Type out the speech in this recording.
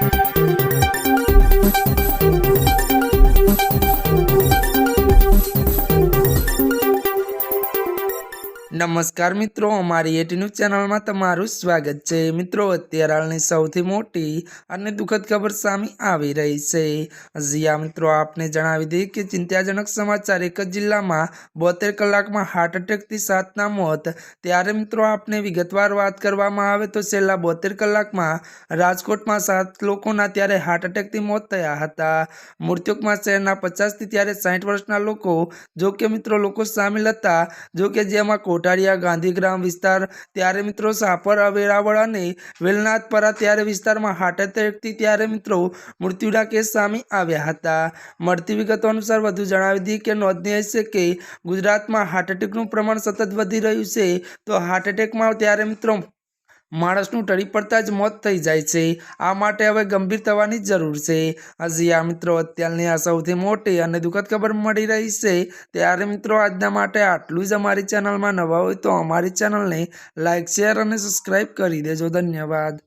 Thank you. નમસ્કાર મિત્રો, અમારી એટી ન્યૂઝ ચેનલમાં તમારું સ્વાગત છે. મિત્રો, અત્યારે હાલની સૌથી મોટી અને દુઃખદ ખબર સામે આવી રહી છે. જીયા મિત્રો, આપને જણાવી દઈએ કે ચિંતાજનક સમાચાર એક જ જિલ્લામાં બોતેર કલાકમાં હાર્ટ એટેકથી સાતના મોત. ત્યારે મિત્રો, આપને વિગતવાર વાત કરવામાં આવે તો છેલ્લા બોતેર કલાકમાં રાજકોટમાં સાત લોકોના ત્યારે હાર્ટ એટેકથી મોત થયા હતા. મૃત્યુકમાં શહેરના પચાસથી ત્યારે સાઠ વર્ષના લોકો, જો કે મિત્રો, લોકો સામેલ હતા. જો કે જેમાં કોટાળિયા ગાંધીગ્રામ વિસ્તાર. ત્યારે મિત્રો સાપર વેરાવળ અને વેલનાથપરા ત્યારે વિસ્તારમાં હાર્ટ એટેકથી ત્યારે મિત્રો મૃત્યુના કેસ સામે આવ્યા હતા. મળતી વિગતો અનુસાર વધુ જણાવી દીધી કે નોંધનીય છે કે ગુજરાતમાં હાર્ટ એટેકનું પ્રમાણ સતત વધી રહ્યું છે. તો હાર્ટ એટેકમાં ત્યારે મિત્રો માણસનું ટળી પડતા જ મોત થઈ જાય છે. આ માટે હવે ગંભીર થવાની જરૂર છે. હજી આ મિત્રો અત્યારની આ સૌથી મોટી અને દુઃખદ ખબર મળી રહી છે. ત્યારે મિત્રો, આજના માટે આટલું જ અમારી ચેનલમાં નવા હોય તો અમારી ચેનલને લાઇક શેર અને સબસ્ક્રાઈબ કરી દેજો. ધન્યવાદ.